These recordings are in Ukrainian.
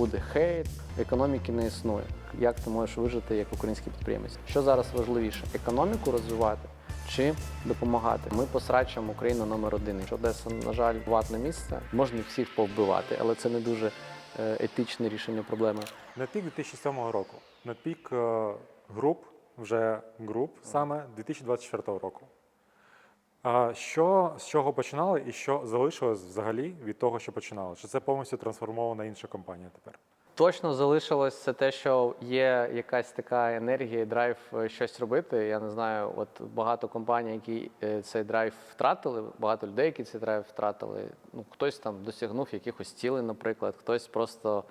буде хейт, економіки не існує. Як ти можеш вижити як український підприємець? Що зараз важливіше? Економіку розвивати чи допомагати? Ми посрачуємо Україну номер один. Якщо Одеса, на жаль, ватне місце, можна всіх повбивати, але це не дуже е, етичне рішення проблеми. Надпік 2007 року. Надпік е, груп, вже груп саме 2024 року. Що з чого починали і що залишилось взагалі від того, що починали? Чи це повністю трансформована інша компанія тепер? Точно залишилось це те, що є якась така енергія, драйв е, щось робити. Я не знаю, от багато компаній, які е, цей драйв втратили, багато людей, які цей драйв втратили. Ну, хтось там досягнув якихось цілей, наприклад, хтось просто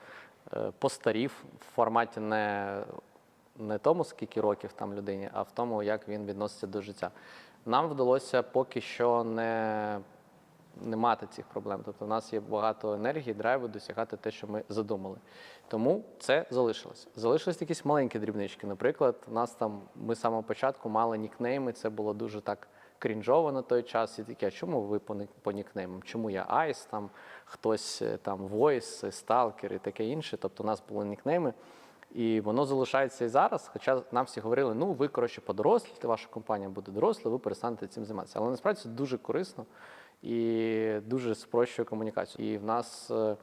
е, постарів в форматі не, не тому, скільки років там людині, а в тому, як він відноситься до життя. Нам вдалося поки що не не мати цих проблем. Тобто, в нас є багато енергії, драйву досягати те, що ми задумали. Тому це залишилось. Залишились якісь маленькі дрібнички. Наприклад, у нас там ми з самого початку мали нікнейми. Це було дуже так крінжово на той час. І таке, чому ви по, по нікнеймам? Чому я Айс, там хтось е, там Voice, Stalker і таке інше. Тобто, у нас були нікнейми. І воно залишається і зараз. Хоча нам всі говорили, ну ви коротше подорослите, ваша компанія буде доросла, ви перестанете цим займатися. Але насправді це дуже корисно і дуже спрощує комунікацію. І в нас е,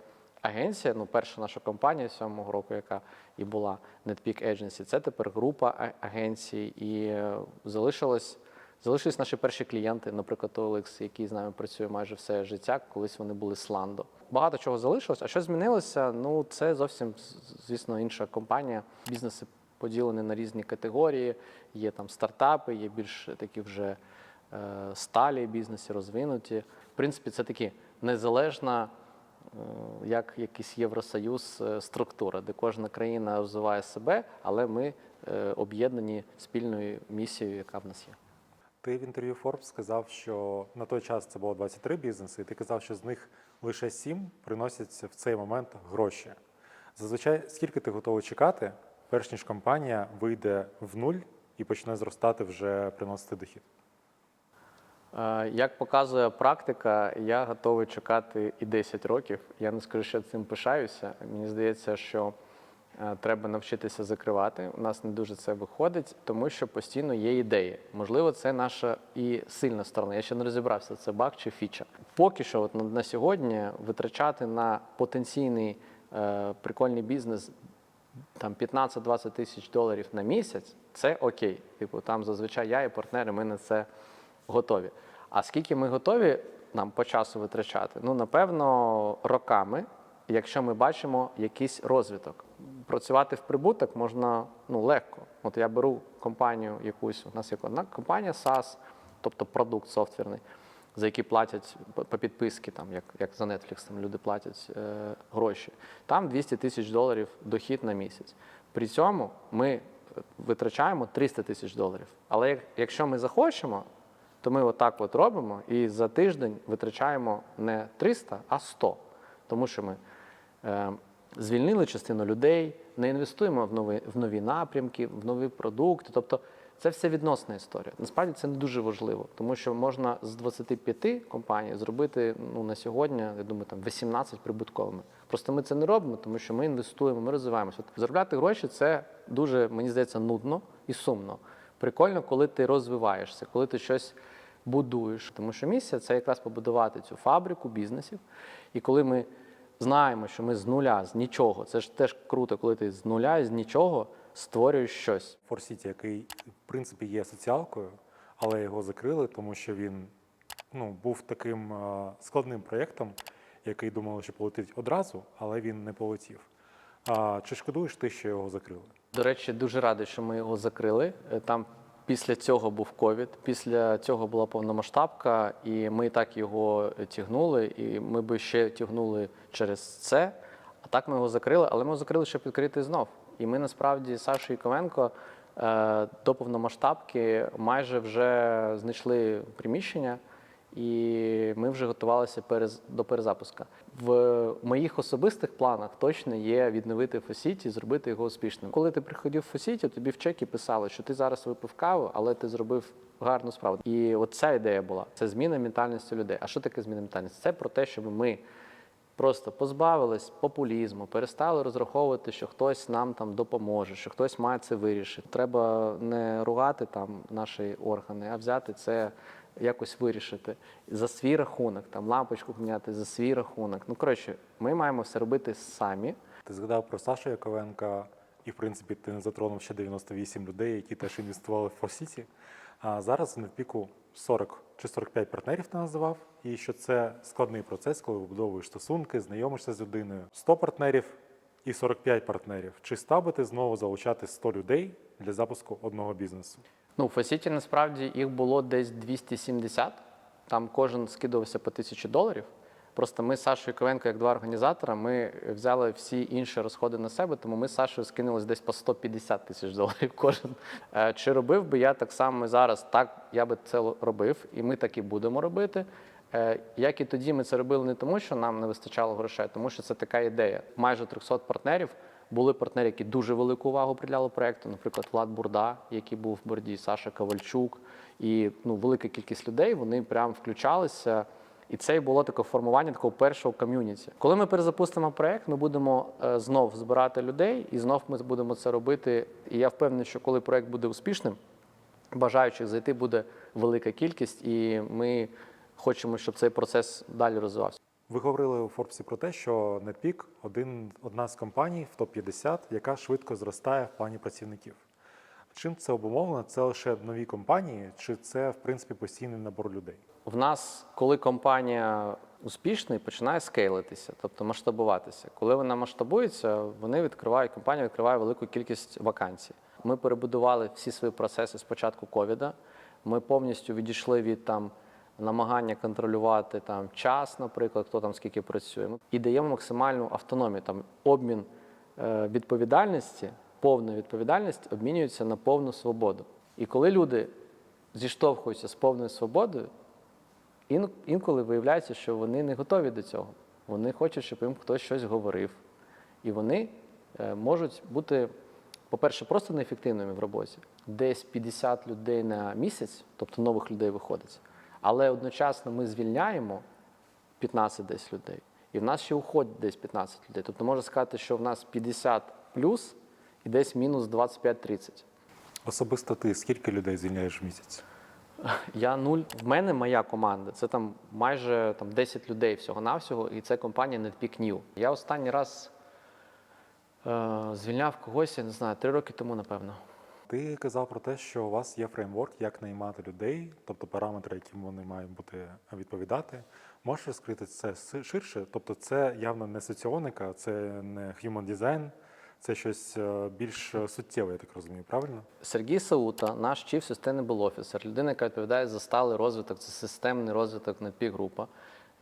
агенція, ну перша наша компанія сьомого року, яка і була NetPeak Agency, це тепер група агенцій, і е, залишилось. Залишились наші перші клієнти, наприклад, OLX, який з нами працює майже все життя. Колись вони були Сландо. Багато чого залишилось. А що змінилося? Ну це зовсім звісно інша компанія. Бізнеси поділені на різні категорії. Є там стартапи, є більш такі вже е, сталі бізнеси, розвинуті. В принципі, це такі незалежна, е, як якийсь Євросоюз е, структура, де кожна країна розвиває себе, але ми е, об'єднані спільною місією, яка в нас є. Ти в інтерв'ю Forbes сказав, що на той час це було 23 бізнеси, і ти казав, що з них лише 7 приносять в цей момент гроші. Зазвичай, скільки ти готовий чекати, перш ніж компанія вийде в нуль і почне зростати вже приносити дохід? Е, Як показує практика, я готовий чекати і 10 років. Я не скажу, що цим пишаюся. Мені здається, що треба навчитися закривати. У нас не дуже це виходить, тому що постійно є ідеї. Можливо, це наша і сильна сторона. Я ще не розібрався, це баг чи фіча. Поки що, от на, на сьогодні, витрачати на потенційний е, прикольний бізнес там 15-20 тисяч доларів на місяць, це окей. Типу, там зазвичай я і партнери, ми на це готові. А скільки ми готові нам по часу витрачати? Ну, напевно, роками, якщо ми бачимо якийсь розвиток. Працювати в прибуток можна ну, легко. От я беру компанію якусь, у нас є одна компанія SaaS, тобто продукт софтверний, за який платять по підписки, там, як, як за Netflix, там люди платять е, гроші. Там 200 тисяч доларів дохід на місяць. При цьому ми витрачаємо 300 тисяч доларів. Але як, якщо ми захочемо, то ми отак от робимо і за тиждень витрачаємо не 300, а 100. Тому що ми е, звільнили частину людей, не інвестуємо в нові, в нові напрямки, в нові продукти. Тобто це все відносна історія. Насправді це не дуже важливо, тому що можна з 25 компаній зробити ну, на сьогодні, я думаю, там 18 прибутковими. Просто ми це не робимо, тому що ми інвестуємо, ми розвиваємося. От заробляти гроші це дуже, мені здається, нудно і сумно. Прикольно, коли ти розвиваєшся, коли ти щось будуєш. Тому що місія це якраз побудувати цю фабрику бізнесів. І коли ми знаємо, що ми з нуля, з нічого, це ж теж круто, коли ти з нуля, з нічого створюєш щось. Форсіті, який в принципі є соціалкою, але його закрили, тому що він ну, був таким складним проєктом, який думали, що полетить одразу, але він не полетів. А, чи шкодуєш ти, що його закрили? До речі, дуже радий, що ми його закрили. Е, Там після цього був ковід, після цього була повномасштабка, і ми так його тягнули, і ми би ще тягнули через це. А так ми його закрили, але ми його закрили, щоб відкрити знов. І ми насправді з Сашою Ковенко е, до повномасштабки майже вже знайшли приміщення. І ми вже готувалися перез, до перезапуска. В моїх особистих планах точно є відновити Фосіті, зробити його успішним. Коли ти приходив в Фосіті, тобі в чекі писали, що ти зараз випив каву, але ти зробив гарну справу. І от ця ідея була. Це зміна ментальності людей. А що таке зміна ментальності? Це про те, щоб ми Просто позбавились популізму, перестали розраховувати, що хтось нам там допоможе, що хтось має це вирішити. Треба не ругати там наші органи, а взяти це якось вирішити за свій рахунок, там лампочку поміняти за свій рахунок. Ну коротше, ми маємо все робити самі. Ти згадав про Сашу Яковенка, і в принципі ти не затронув ще 98 людей, які теж інвестували в Форсіті. А зараз в піку 40 чи 45 партнерів ти називав, і що це складний процес, коли вибудовуєш стосунки, знайомишся з людиною. 100 партнерів і 45 партнерів. Чи став би ти знову залучати 100 людей для запуску одного бізнесу? Ну, в Фасіті насправді їх було десь 270. Там кожен скидувався по тисячі доларів. Просто ми з Сашою Ковенко, як два організатора, ми взяли всі інші розходи на себе, тому ми з Сашою скинулись десь по 150 тисяч доларів кожен. Е, Чи робив би я так само зараз? Так, я би це робив, і ми так і будемо робити. Е, Як і тоді ми це робили не тому, що нам не вистачало грошей, тому що це така ідея. Майже 300 партнерів. Були партнери, які дуже велику увагу приділяли проекту. Наприклад, Влад Бурда, який був в борді, Саша Ковальчук, і ну, велика кількість людей. Вони прям включалися. І це і було таке формування такого першого ком'юніті. Коли ми перезапустимо проект, ми будемо е, знов збирати людей, і знов ми будемо це робити. І я впевнений, що коли проект буде успішним, бажаючих зайти буде велика кількість, і ми хочемо, щоб цей процес далі розвивався. Ви говорили у Форбсі про те, що NetPeak – один одна з компаній в топ-50, яка швидко зростає в плані працівників. Чим це обумовлено? Це лише нові компанії, чи це в принципі постійний набор людей? В нас, коли компанія успішна, починає скейлитися, тобто масштабуватися. Коли вона масштабується, вони відкривають, компанія відкриває велику кількість вакансій. Ми перебудували всі свої процеси з початку ковіда. Ми повністю відійшли від там намагання контролювати там час, наприклад, хто там скільки працює, і даємо максимальну автономію. Там обмін е, відповідальності, повна відповідальність обмінюється на повну свободу. І коли люди зіштовхуються з повною свободою, інколи виявляється, що вони не готові до цього. Вони хочуть, щоб їм хтось щось говорив. І вони е, можуть бути, по-перше, просто неефективними в роботі. Десь 50 людей на місяць, тобто нових людей виходить. Але одночасно ми звільняємо 15 десь людей. І в нас ще уходить десь 15 людей. Тобто можна сказати, що в нас 50 плюс і десь мінус 25-30. Особисто ти скільки людей звільняєш в місяць? Я нуль. В мене моя команда. Це там майже там 10 людей всього-навсього, і це компанія NetPeak New. Я останній раз е, звільняв когось, я не знаю, три роки тому, напевно. Ти казав про те, що у вас є фреймворк, як наймати людей, тобто параметри, яким вони мають бути відповідати. Можеш розкрити це ширше? Тобто, це явно не соціоника, це не human design, це щось е, більш е, суттєве, я так розумію, правильно? Сергій Саута, наш Chief Sustainable Officer, людина, яка відповідає за сталий розвиток, це системний розвиток NetPeak група.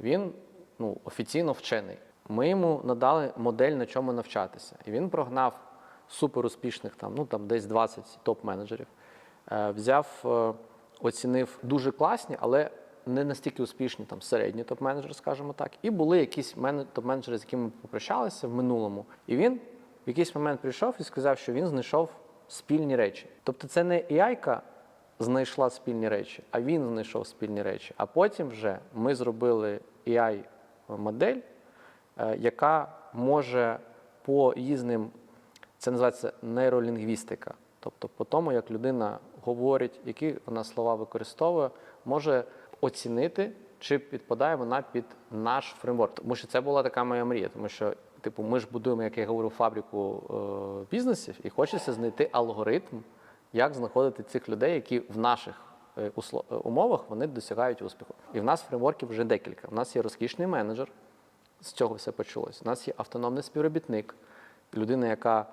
Він ну, офіційно вчений. Ми йому надали модель, на чому навчатися. І він прогнав суперуспішних, там, ну, там десь 20 топ-менеджерів, е, взяв, е, оцінив дуже класні, але не настільки успішні, там середні топ-менеджери, скажімо так. І були якісь топ-менеджери, з якими ми попрощалися в минулому. І він в якийсь момент прийшов і сказав, що він знайшов спільні речі. Тобто це не AI знайшла спільні речі, а він знайшов спільні речі. А потім вже ми зробили AI-модель, е, яка може по різним, це називається нейролінгвістика. Тобто по тому, як людина говорить, які вона слова використовує, може оцінити, чи підпадає вона під наш фреймворк. Тому що це була така моя мрія, тому що. Типу, ми ж будуємо, як я говорю, фабрику е, бізнесів, і хочеться знайти алгоритм, як знаходити цих людей, які в наших е, е, умовах вони досягають успіху. І в нас фреймворків вже декілька. У нас є розкішний менеджер, з цього все почалось. У нас є автономний співробітник, людина, яка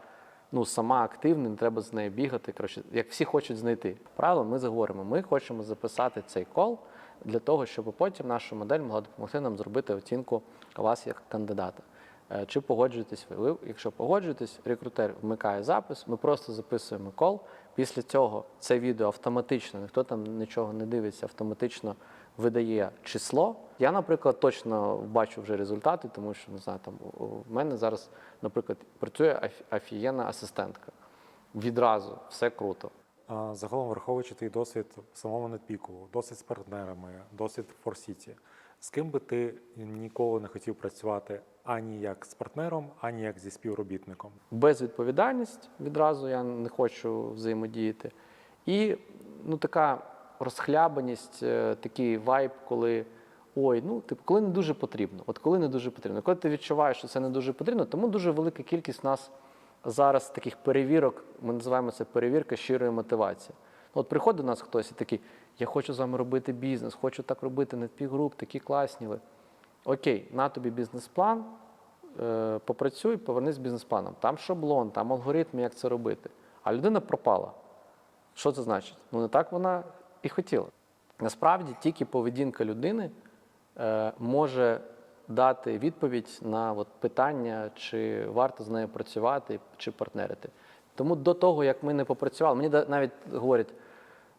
ну, сама активна, не треба з нею бігати. Коротше, як всі хочуть знайти. Правило, ми заговоримо. Ми хочемо записати цей кол для того, щоб потім наша модель могла допомогти нам зробити оцінку вас як кандидата. Е, Чи погоджуєтесь ви? Ви, якщо погоджуєтесь, рекрутер вмикає запис, ми просто записуємо кол. Після цього це відео автоматично, ніхто там нічого не дивиться, автоматично видає число. Я, наприклад, точно бачу вже результати, тому що не знаю, там у мене зараз, наприклад, працює афі- асистентка. Відразу все круто. А, Загалом, враховуючи твій досвід в самому NetPeak, досвід з партнерами, досвід в Форсіті, З ким би ти ніколи не хотів працювати ані як з партнером, ані як зі співробітником? безвідповідальність відразу я не хочу взаємодіяти. І ну, така розхлябаність, е, такий вайб, коли ой, ну типу, коли не дуже потрібно. От коли не дуже потрібно. Коли ти відчуваєш, що це не дуже потрібно, тому дуже велика кількість нас зараз таких перевірок, ми називаємо це перевірка щирої мотивації. Ну, От приходить до нас хтось і такий, я хочу з вами робити бізнес, хочу так робити, Netpeak такі класні ви. Окей, на тобі бізнес-план, е, попрацюй, повернись з бізнес-планом. Там шаблон, там алгоритм, як це робити. А людина пропала. Що це значить? Ну не так вона і хотіла. Насправді тільки поведінка людини може дати відповідь на от, питання, чи варто з нею працювати, чи партнерити. Тому до того, як ми не попрацювали, мені навіть говорять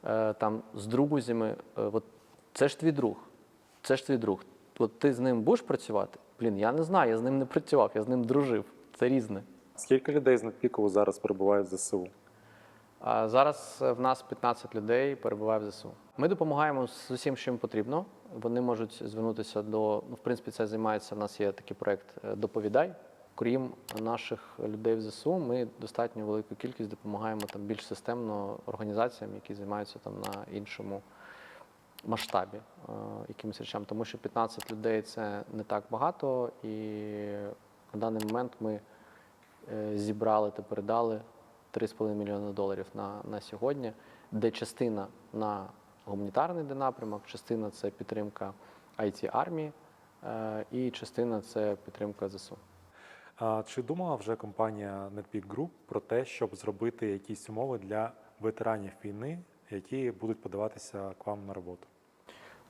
е, там з друзями, е, от, це ж твій друг, це ж твій друг. От ти з ним будеш працювати? Блін, я не знаю, я з ним не працював, я з ним дружив. Це різне. Скільки людей з Netpeak зараз перебувають в ЗСУ? Зараз е, в нас 15 людей перебуває в ЗСУ. Ми допомагаємо з усім, що їм потрібно. Вони можуть звернутися до ну, в принципі, це займається. У нас є такий проект е, Доповідай. Крім наших людей в ЗСУ, ми достатньо велику кількість допомагаємо там більш системно організаціям, які займаються там на іншому масштабі е, якимось речам. Тому що 15 людей це не так багато, і на даний момент ми е, зібрали та передали 3,5 мільйони доларів на, на сьогодні, де частина на гуманітарний де напрямок, частина це підтримка it армії е, і частина це підтримка ЗСУ. А чи думала вже компанія Netpeak Group про те, щоб зробити якісь умови для ветеранів війни, які будуть подаватися к вам на роботу?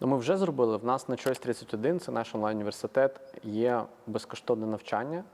Ну, ми вже зробили. В нас на Choice 31, це наш онлайн-університет, є безкоштовне навчання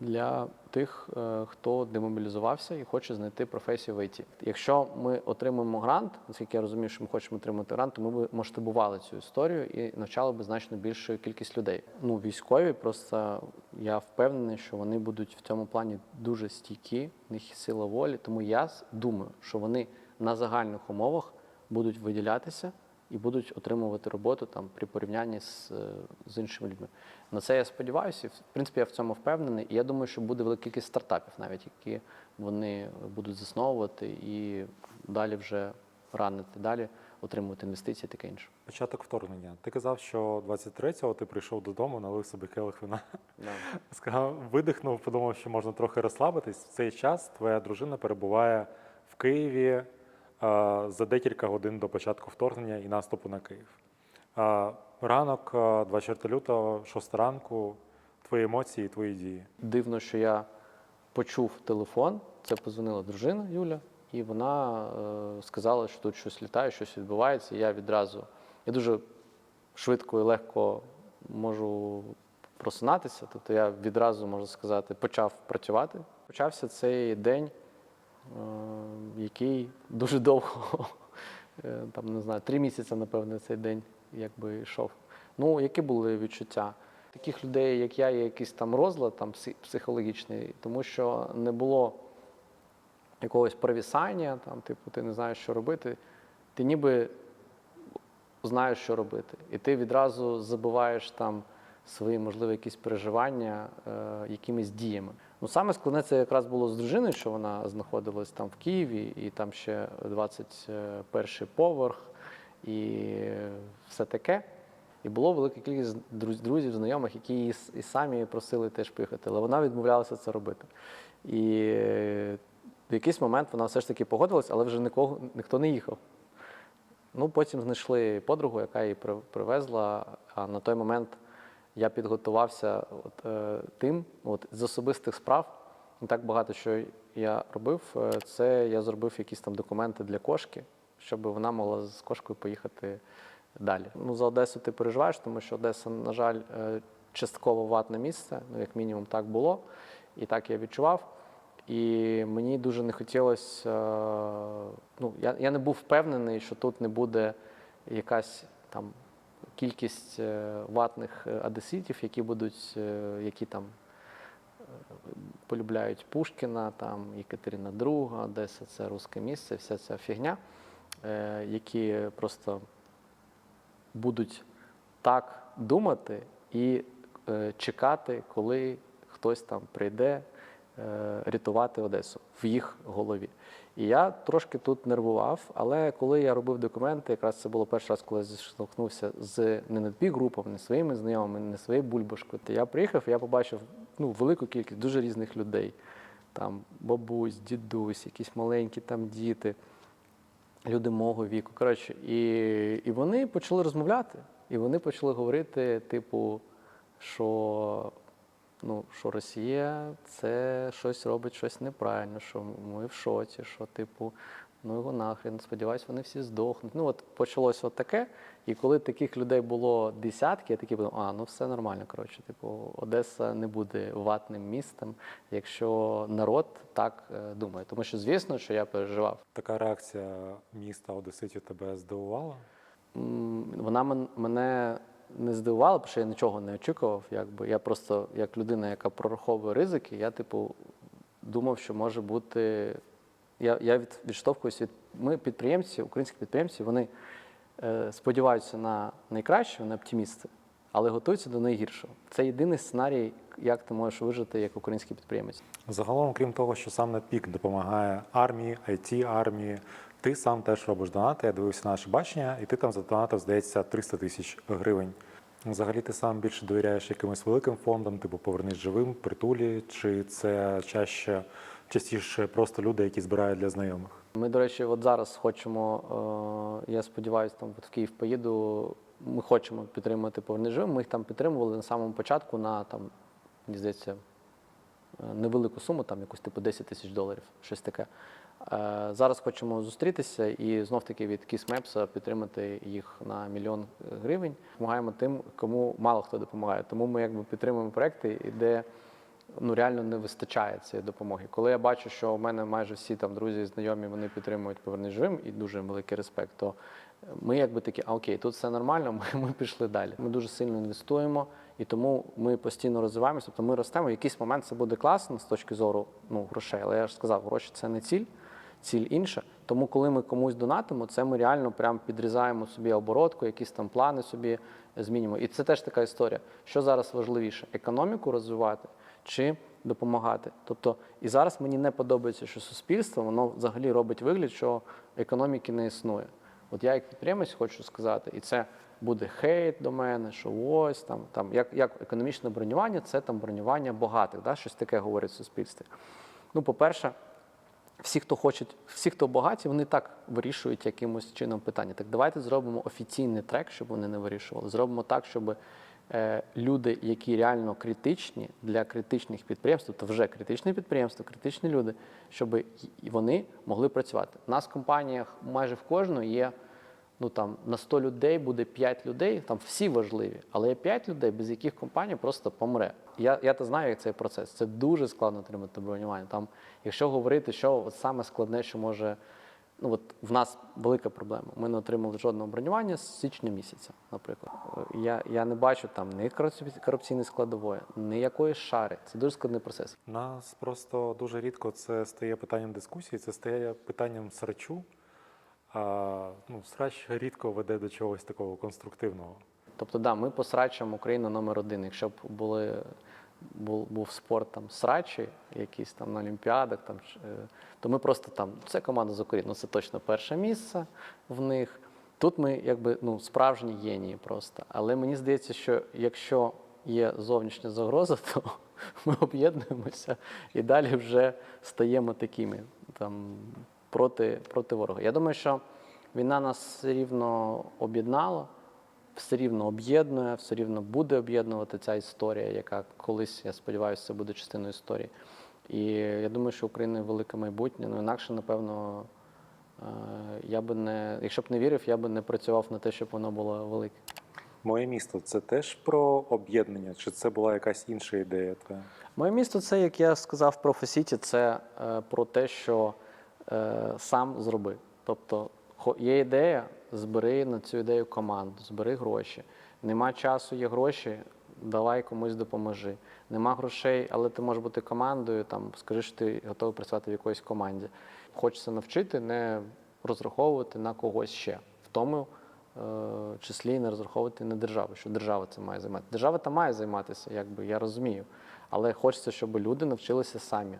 для тих, е, хто демобілізувався і хоче знайти професію в ІТ. Якщо ми отримаємо грант, наскільки я розумію, що ми хочемо отримати грант, то ми б масштабували цю історію і навчали би значно більшу кількість людей. Ну, військові, просто я впевнений, що вони будуть в цьому плані дуже стійкі, в них сила волі. Тому я думаю, що вони на загальних умовах будуть виділятися і будуть отримувати роботу там при порівнянні з, е, з іншими людьми. На це я сподіваюся, і в принципі я в цьому впевнений. І я думаю, що буде велика кількість стартапів, навіть які вони будуть засновувати і далі вже ранити далі, отримувати інвестиції, таке інше. Початок вторгнення. Ти казав, що 23-го ти прийшов додому, налив собі келих вина. Да. Сказав, видихнув, подумав, що можна трохи розслабитись. В цей час твоя дружина перебуває в Києві за декілька годин до початку вторгнення і наступу на Київ. Ранок, е, 24 лютого, 6 ранку, твої емоції твої дії. Дивно, що я почув телефон. Це позвонила дружина Юля, і вона е, сказала, що тут щось літає, щось відбувається. І я відразу я дуже швидко і легко можу просинатися. Тобто я відразу можна сказати, почав працювати. Почався цей день, який дуже довго, е, там не знаю, три місяці, напевне, цей день якби йшов. Ну, які були відчуття? Таких людей, як я, є якийсь там розлад там, психологічний, тому що не було якогось провісання, там, типу, ти не знаєш, що робити. Ти ніби знаєш, що робити. І ти відразу забуваєш там свої, можливо, якісь переживання е, якимись діями. Ну, саме складне це якраз було з дружиною, що вона знаходилась там в Києві, і там ще 21 поверх, і все таке. І було велика кількість друзів, знайомих, які її і самі просили теж поїхати, але вона відмовлялася це робити. І е, в якийсь момент вона все ж таки погодилась, але вже нікого, ніхто не їхав. Ну, потім знайшли подругу, яка її привезла. А на той момент я підготувався от, е, тим, от, з особистих справ. Не так багато що я робив. Е, Це я зробив якісь там документи для кошки, щоб вона могла з кошкою поїхати далі. Ну, за Одесу ти переживаєш, тому що Одеса, на жаль, е, частково ватне місце, ну, як мінімум, так було. І так я відчував. І мені дуже не хотілося. е, Ну, я, я не був впевнений, що тут не буде якась там кількість е, ватних е, одеситів, які будуть, е, які там е, полюбляють Пушкіна, там Єкатерина II, Одеса це русське місце, вся ця фігня, е, які просто будуть так думати і е, чекати, коли хтось там прийде е, рятувати Одесу в їх голові. І я трошки тут нервував, але коли я робив документи, якраз це було перший раз, коли я зіштовхнувся з не надбі групами, не своїми знайомими, не своєю бульбашкою. Я приїхав, і я побачив ну, велику кількість дуже різних людей. Там бабусь, дідусь, якісь маленькі там діти, люди мого віку. Коротше, і, і вони почали розмовляти. І вони почали говорити, типу, що, ну, що Росія це щось робить щось неправильно, що ми в шоці, що, типу, ну його нахрен, сподіваюсь, вони всі здохнуть. Ну, от почалось от таке. І коли таких людей було десятки, я такий подумав, а ну все нормально. Коротше, типу, Одеса не буде ватним містом, якщо народ так е, думає. Тому що, звісно, що я переживав. Така реакція міста Одеситів тебе здивувала? Вона мен- мене не здивувала, тому що я нічого не очікував. Якби. Я просто, як людина, яка прораховує ризики, я, типу, думав, що може бути. Я, я від, відштовхуюсь від. Ми підприємці, українські підприємці, вони е, сподіваються на найкраще, вони оптимісти, але готуються до найгіршого. Це єдиний сценарій, як ти можеш вижити як український підприємець. Загалом, крім того, що сам NetPeak допомагає армії, it армії, ти сам теж робиш донати. Я дивився наше бачення, і ти там задонатив, здається, 300 тисяч гривень. Взагалі, ти сам більше довіряєш якимось великим фондам, типу Повернись живим, притулі, чи це чаще частіше просто люди, які збирають для знайомих? Ми, до речі, от зараз хочемо, е, я сподіваюся, там в Київ поїду. Ми хочемо підтримати «Повернись живим». Ми їх там підтримували на самому початку на там, мені здається, е, невелику суму, там якусь типу 10 тисяч доларів, щось таке. Е, Зараз хочемо зустрітися і знов таки від KissMaps підтримати їх на мільйон гривень. Допомагаємо тим, кому мало хто допомагає. Тому ми якби підтримуємо проекти, де ну реально не вистачає цієї допомоги. Коли я бачу, що у мене майже всі там друзі і знайомі вони підтримують повернись живим і дуже великий респект, то ми якби такі, а окей, тут все нормально, ми, ми пішли далі. Ми дуже сильно інвестуємо, і тому ми постійно розвиваємося. Тобто ми ростемо. В якийсь момент це буде класно з точки зору ну, грошей. Але я ж сказав, гроші це не ціль, ціль інша. Тому, коли ми комусь донатимо, це ми реально прям підрізаємо собі оборотку, якісь там плани собі змінюємо. І це теж така історія. Що зараз важливіше? Економіку розвивати чи допомагати? Тобто, і зараз мені не подобається, що суспільство воно взагалі робить вигляд, що економіки не існує. От я як підприємець хочу сказати, і це буде хейт до мене, що ось там, там як, як економічне бронювання, це там бронювання багатих, да? щось таке говорить в суспільстві. Ну, по-перше, всі, хто хочуть, всі, хто багаті, вони так вирішують якимось чином питання. Так давайте зробимо офіційний трек, щоб вони не вирішували. Зробимо так, щоб е, люди, які реально критичні для критичних підприємств, тобто вже критичне підприємство, критичні люди, щоб вони могли працювати. У нас в компаніях майже в кожної є. Ну там на 100 людей буде 5 людей, там всі важливі, але є 5 людей, без яких компанія просто помре. Я, я то знаю, як цей процес. Це дуже складно отримати бронювання. Там, якщо говорити, що от саме складне, що може. Ну от в нас велика проблема. Ми не отримали жодного бронювання з січня місяця, наприклад. Я, я не бачу там ні корупці- корупційної складової, ні якоїсь шари. Це дуже складний процес. Нас просто дуже рідко це стає питанням дискусії, це стає питанням срачу. А, ну, срач рідко веде до чогось такого конструктивного. Тобто, да, ми по Україна номер один. Якщо б були, був, був спорт там срачі, якісь там на Олімпіадах, там, е, то ми просто там, це команда з України, ну це точно перше місце в них. Тут ми якби ну, справжні генії просто. Але мені здається, що якщо є зовнішня загроза, то ми об'єднуємося і далі вже стаємо такими там, проти, проти ворога. Я думаю, що війна нас все рівно об'єднала все рівно об'єднує, все рівно буде об'єднувати ця історія, яка колись, я сподіваюся, буде частиною історії. І я думаю, що Україна велике майбутнє. Ну інакше, напевно, е, я би не, якщо б не вірив, я би не працював на те, щоб воно було велике. Моє місто це теж про об'єднання, чи це була якась інша ідея? Моє місто це, як я сказав про Фосіті, це е, про те, що сам зроби. Тобто є ідея, збери на цю ідею команду, збери гроші. Нема часу, є гроші, давай комусь допоможи. Нема грошей, але ти можеш бути командою, там, скажи, що ти готовий працювати в якоїсь команді. Хочеться навчити, не розраховувати на когось ще. В тому числі не розраховувати на державу, що держава це має займати. Держава там має займатися, якби я розумію. Але хочеться, щоб люди навчилися самі.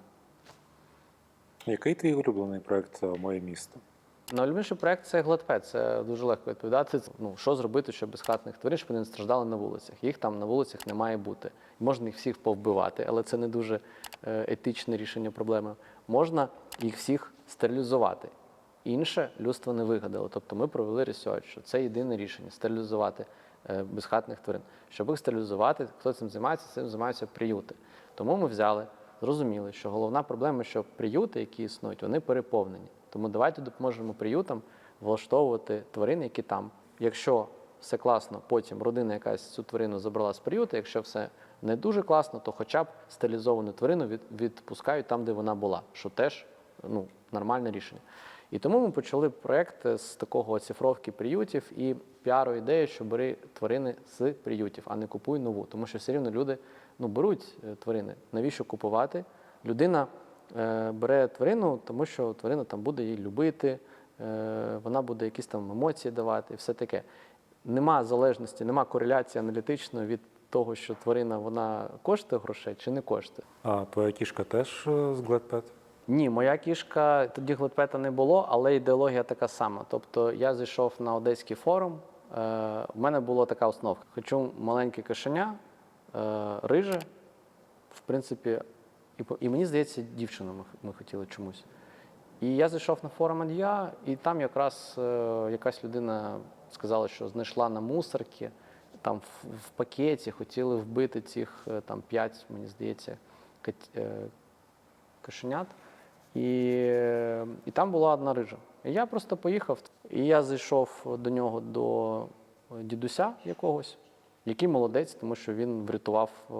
Який твій улюблений проект Моє місто? Найулюбленіший проект це Гладпет. Це дуже легко відповідати. Ну що зробити, щоб безхатних тварин, щоб вони не страждали на вулицях. Їх там на вулицях не має бути. Можна їх всіх повбивати, але це не дуже е, етичне рішення проблеми. Можна їх всіх стерилізувати. Інше людство не вигадало. Тобто ми провели ресерч, що це єдине рішення стерилізувати е, безхатних тварин. Щоб їх стерилізувати, хто цим займається, цим займаються приюти. Тому ми взяли, зрозуміли, що головна проблема, що приюти, які існують, вони переповнені. Тому давайте допоможемо приютам влаштовувати тварин, які там. Якщо все класно, потім родина якась цю тварину забрала з приюту. Якщо все не дуже класно, то хоча б стерилізовану тварину відпускають там, де вона була, що теж ну, нормальне рішення. І тому ми почали проект з такого оцифровки приютів і піару ідеї, що бери тварини з приютів, а не купуй нову. Тому що все рівно люди ну, беруть е, тварини. Навіщо купувати? Людина е, бере тварину, тому що тварина там буде її любити, е, вона буде якісь там емоції давати, і все таке. Нема залежності, нема кореляції аналітичної від того, що тварина вона коштує грошей чи не коштує. А твоя кішка теж е, з Gladpet? Ні, моя кішка тоді глотпета не було, але ідеологія така сама. Тобто я зайшов на одеський форум. Е, у мене була така основа. Хочу маленьке кошеня, е, риже, в принципі, і, і мені здається, дівчину ми, ми хотіли чомусь. І я зайшов на форум Ад'я, і там якраз е, якась людина сказала, що знайшла на мусорці, там в, в пакеті хотіли вбити цих е, там п'ять, мені здається, е, кошенят. І, е, і там була одна рижа. І я просто поїхав, і я зайшов до нього до дідуся якогось, який молодець, тому що він врятував е,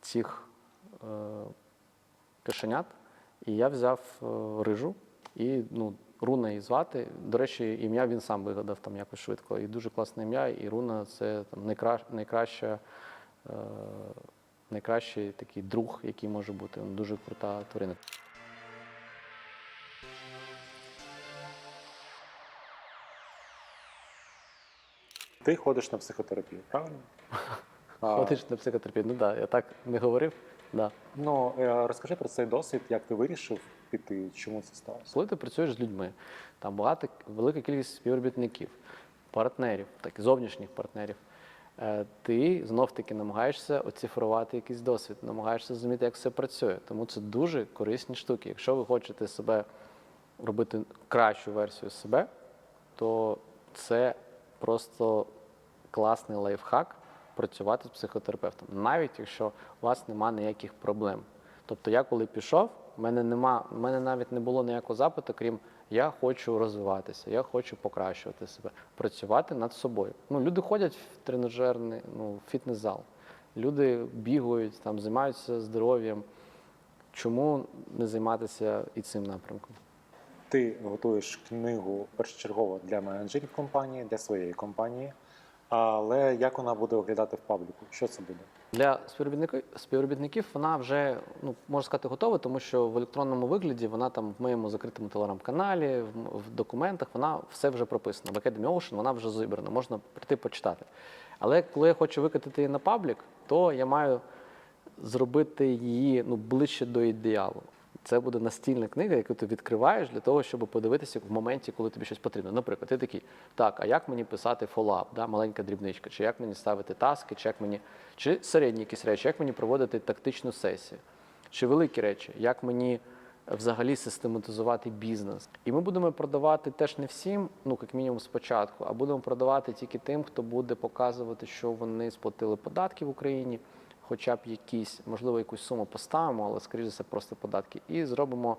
цих е, кошенят. І я взяв е, рижу і ну, Руна її звати. До речі, ім'я він сам вигадав там якось швидко. І дуже класне ім'я. І Руна це там найкра... найкраща. Е, найкращий такий друг, який може бути. Він дуже крута тварина. Ти ходиш на психотерапію, правильно? Ходиш на психотерапію. Ну так, да, я так не говорив. Да. Ну, е, розкажи про цей досвід, як ти вирішив піти, чому це сталося? Коли ти працюєш з людьми, там багато велика кількість співробітників, партнерів, так зовнішніх партнерів. е, Ти знов таки намагаєшся оцифрувати якийсь досвід, намагаєшся зрозуміти, як все працює. Тому це дуже корисні штуки. Якщо ви хочете себе робити кращу версію себе, то це просто класний лайфхак працювати з психотерапевтом, навіть якщо у вас немає ніяких проблем. Тобто я коли пішов, в мене нема, в мене навіть не було ніякого запиту, крім я хочу розвиватися, я хочу покращувати себе, працювати над собою. Ну, люди ходять в тренажерний, ну, фітнес-зал, люди бігають, там, займаються здоров'ям. Чому не займатися і цим напрямком? Ти готуєш книгу першочергово для менеджерів компанії, для своєї компанії. Але як вона буде виглядати в пабліку? Що це буде? Для співробітників, співробітників вона вже ну можна сказати готова, тому що в електронному вигляді вона там в моєму закритому телеграм-каналі, в, в документах вона все вже прописана. В Academy Ocean вона вже зібрана, можна прийти почитати. Але коли я хочу викатати її на паблік, то я маю зробити її ну, ближче до ідеалу. Це буде настільна книга, яку ти відкриваєш для того, щоб подивитися в моменті, коли тобі щось потрібно. Наприклад, ти такий, так, а як мені писати фоллап, да, маленька дрібничка, чи як мені ставити таски, чи як мені, чи середні якісь речі, як мені проводити тактичну сесію, чи великі речі, як мені взагалі систематизувати бізнес. І ми будемо продавати теж не всім, ну як мінімум спочатку, а будемо продавати тільки тим, хто буде показувати, що вони сплатили податки в Україні хоча б якісь, можливо, якусь суму поставимо, але скоріше за все просто податки. І зробимо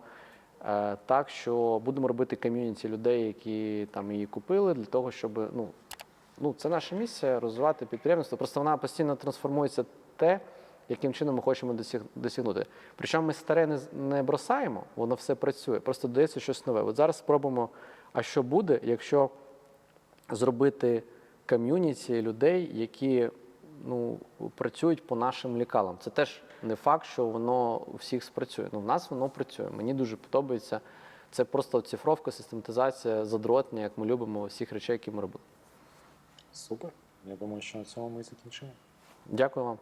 е, так, що будемо робити ком'юніті людей, які там її купили, для того, щоб ну, ну це наша місія розвивати підприємство. Просто вона постійно трансформується те, яким чином ми хочемо досяг- досягнути. Причому ми старе не, не бросаємо, воно все працює, просто додається щось нове. От зараз спробуємо, а що буде, якщо зробити ком'юніті людей, які ну, працюють по нашим лікалам. Це теж не факт, що воно у всіх спрацює. Ну, в нас воно працює. Мені дуже подобається Це просто цифровка, систематизація, задротня, як ми любимо всіх речей, які ми робили. Супер. Я думаю, що на цьому ми закінчимо. Дякую вам.